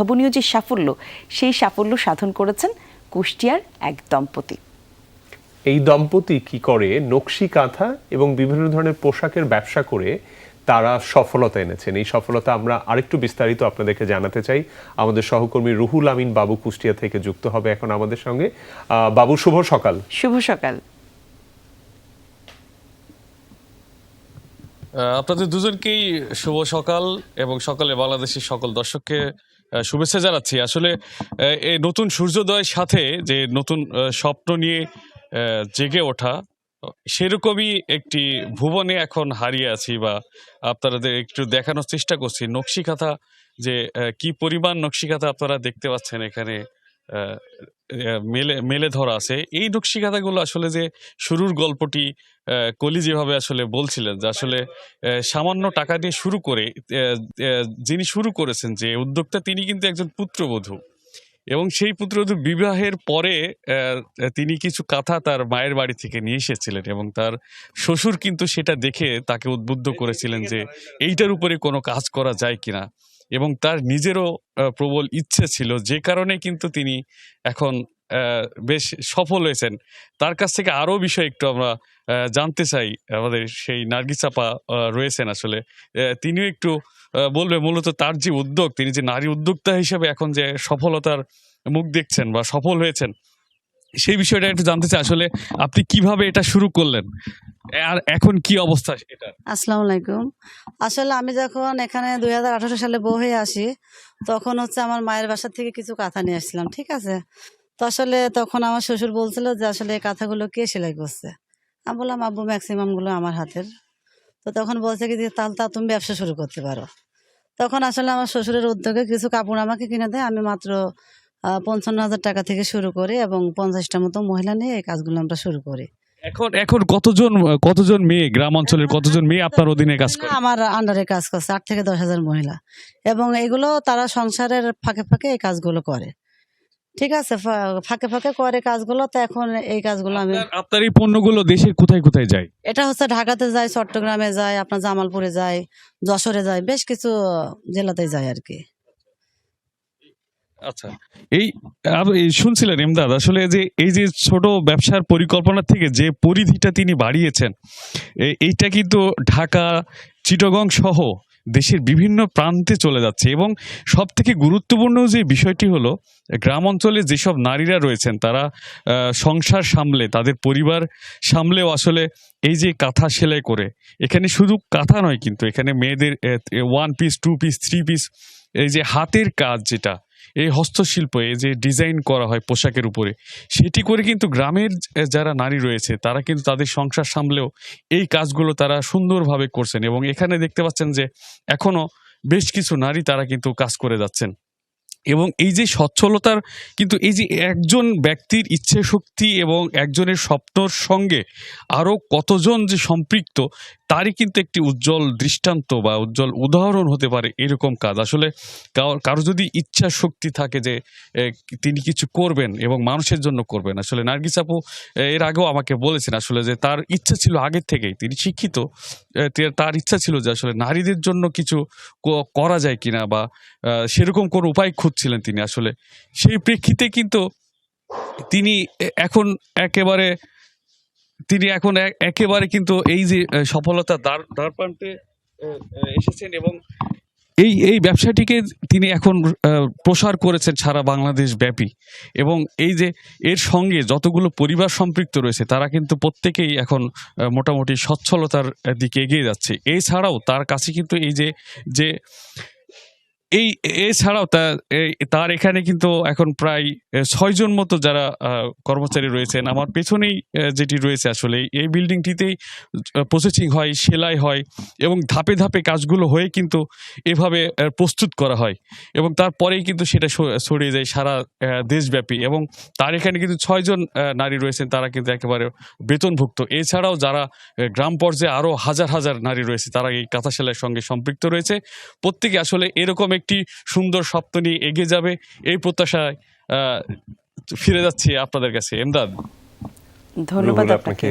অভাবনীয় যে সাফল্য সেই সাফল্য সাধন করেছেন কুষ্টিয়ার এক দম্পতি। এই দম্পতি কি করে নকশি কাঁথা এবং বিভিন্ন ধরনের পোশাকের ব্যবসা করে তারা সফলতা এনেছেন। এই সফলতা আমরা আরেকটু বিস্তারিত আপনাদেরকে জানাতে চাই। আমাদের সহকর্মী রুহুল আমিন বাবু কুষ্টিয়া থেকে যুক্ত হবে এখন আমাদের সঙ্গে। আহ, বাবু শুভ সকাল। শুভ সকাল। আপনাদের দুজনকেই শুভ সকাল এবং সকালে বাংলাদেশের সকল দর্শককে শুভেচ্ছা জানাচ্ছি। আসলে এই নতুন সূর্যোদয়ের সাথে যে নতুন স্বপ্ন নিয়ে জেগে ওঠা, সেরকমই একটি ভুবনে এখন হারিয়ে আছি বা আপনাদের একটু দেখানোর চেষ্টা করছি। নকশিকাথা যে কি পরিমাণ নকশিকাথা আপনারা দেখতে পাচ্ছেন এখানে মেলে মেলে ধরা আছে। এই নকশিকাথাগুলো আসলে যে শুরুর গল্পটি কলি যেভাবে আসলে বলছিলেন যে আসলে সামান্য টাকা দিয়ে শুরু করে যিনি শুরু করেছেন যে উদ্যোক্তা তিনি কিন্তু একজন পুত্রবধূ। এবং সেই পুত্রবধূ বিবাহের পরে তিনি কিছু কাঁথা তার মায়ের বাড়ি থেকে নিয়ে এসেছিলেন এবং তার শ্বশুর কিন্তু সেটা দেখে তাকে উদ্বুদ্ধ করেছিলেন যে এইটার উপরে কোনো কাজ করা যায় কিনা। এবং তার নিজেরও প্রবল ইচ্ছে ছিল যে কারণে কিন্তু তিনি এখন বেশ সফল হয়েছেন। তার কাছ থেকে আরও বিষয় একটু আমরা জানতে চাই আমাদের সেই নার্গিস আপা আহ, রয়েছেন আসলে। তিনিও একটু বলবে মূলত তার যে উদ্যোগ তিনি যে নারী উদ্যোক্তা হিসেবে এখন যে সফলতার মুখ দেখছেন বা সফল হয়েছেন সেই বিষয়টা একটু জানতে চাই। আসলে আপনি কীভাবে এটা শুরু করলেন? আর এখন কি অবস্থা এটা? আসসালামু আলাইকুম। আসলে আমি যখন এখানে দুই হাজার আঠারো সালে বউ হয়ে আসি, তখন হচ্ছে আমার মায়ের বাসা থেকে কিছু কাঁথা নিয়ে আসছিলাম, ঠিক আছে? তো আসলে তখন আমার শ্বশুর বলছিল যে আসলে এই কাঁথাগুলো কে সেলাই করছে? আমি বললাম, আব্বু ম্যাক্সিমামগুলো আমার হাতের। তো তখন বলছে কি যে, তাহলে তা তুমি ব্যবসা শুরু করতে পারো। তখন আসলে আমার শ্বশুরের উদ্যোগে কিছু কাপড় আমাকে কিনে দেয়। আমি মাত্র পঞ্চান্ন হাজার টাকা থেকে শুরু করি এবং পঞ্চাশটা মতো মহিলা নিয়ে এই কাজগুলো আমরা শুরু করি। এখন এখন কতজন কতজন মেয়ে গ্রাম অঞ্চলের কতজন মেয়ে আপনার অধীনে কাজ করে? আমার আন্ডারে কাজ করছে আট থেকে দশ হাজার মহিলা। এবং এগুলো তারা সংসারের ফাঁকে ফাঁকে এই কাজগুলো করে। ঠিক আছে ফাঁকে ফাঁকে করে কাজগুলো তো এখন এই কাজগুলো আমি আপনার এই পণ্যগুলো দেশের কোথায় কোথায় যায়? এটা হচ্ছে ঢাকাতে যায় চট্টগ্রামে যায় আপনার জামালপুরে যায় যশোরে যায় বেশ কিছু জেলাতে যায় আর কি। আচ্ছা। এই শুনছিলেন এমদাদ আসলে যে এই যে ছোট ব্যবসার পরিকল্পনা থেকে যে পরিধিটা তিনি বাড়িয়েছেন এইটা কিন্তু ঢাকা, চিটগং সহ দেশের বিভিন্ন প্রান্তে চলে যাচ্ছে এবং সব থেকে গুরুত্বপূর্ণ যে বিষয়টি হলো, গ্রাম অঞ্চলে যেসব নারীরা রয়েছেন, তারা সংসার সামলে, তাদের পরিবার সামলেও আসলে এই যে কাঁথা সেলাই করে, এখানে শুধু কাঁথা নয় কিন্তু এখানে মেয়েদের one piece two piece three piece এই যে হাতের কাজ যেটা এই হস্তশিল্প যে ডিজাইন করা হয় পোশাকের উপরে, সেটি করে কিন্তু গ্রামের যারা নারী রয়েছে, তারা কিন্তু তাদের সংসার সামলেও এই কাজগুলো তারা সুন্দরভাবে করছেন এবং এখানে দেখতে পাচ্ছেন যে এখনও বেশ কিছু নারী তারা কিন্তু কাজ করে যাচ্ছেন। এবং এই যে সচ্ছলতার কিন্তু এই যে একজন ব্যক্তির ইচ্ছে শক্তি এবং একজনের স্বপ্নর সঙ্গে আরও কতজন যে সম্পৃক্ত তারই কিন্তু একটি উজ্জ্বল দৃষ্টান্ত বা উজ্জ্বল উদাহরণ হতে পারে এরকম কাজ। আসলে কারো- যদি ইচ্ছা শক্তি থাকে যে তিনি কিছু করবেন এবং মানুষের জন্য করবেন। আসলে নার্গিস আপু এর আগেও আমাকে বলেছেন আসলে যে, তার ইচ্ছা ছিল আগের থেকেই, তিনি শিক্ষিত তার ইচ্ছা ছিল যে, আসলে নারীদের জন্য কিছু করা যায় কিনা বা সেরকম কোনো উপায় খুঁজছিলেন তিনি। আসলে সেই প্রেক্ষিতে কিন্তু তিনি এখন একেবারে তিনি এখন একেবারে কিন্তু এই যে সফলতা দ্বার দ্বার প্রান্তে আহ, আহ, এসেছেন এবং এই এই ব্যবসাটিকে তিনি এখন প্রসার করেছেন সারা বাংলাদেশ ব্যাপী। এবং এই যে এর সঙ্গে যতগুলো পরিবার সম্পৃক্ত রয়েছে তারা কিন্তু প্রত্যেকেই এখন মোটামুটি সচ্ছলতার দিকে এগিয়ে যাচ্ছে। এছাড়াও তার কাছে কিন্তু এই যে যে এই, এছাড়াও তার এখানে কিন্তু এখন প্রায় ছয়জন মতো যারা কর্মচারী রয়েছেন, আমার পেছনেই যেটি রয়েছে আসলে, এই বিল্ডিংটিতেই প্রসেসিং হয়, সেলাই হয়, এবং ধাপে ধাপে কাজগুলো হয়ে কিন্তু এভাবে প্রস্তুত করা হয়, এবং তারপরেই কিন্তু সেটা ছড়িয়ে যায় সারা দেশব্যাপী, এবং তার এখানে কিন্তু ছয়জন নারী রয়েছেন, তারা কিন্তু একেবারে বেতনভুক্ত, এছাড়াও যারা গ্রাম পর্যায়ে আরও হাজার হাজার নারী রয়েছে, তারা এই কাঁথা সেলাইয়ের সঙ্গে সম্পৃক্ত রয়েছে, প্রত্যেকে আসলে এরকম একটি সুন্দর স্বপ্ন নিয়ে এগিয়ে যাবে। এই প্রত্যাশায় আহ, ফিরে যাচ্ছি আপনাদের কাছে। এমদাদ ধন্যবাদ আপনাকে।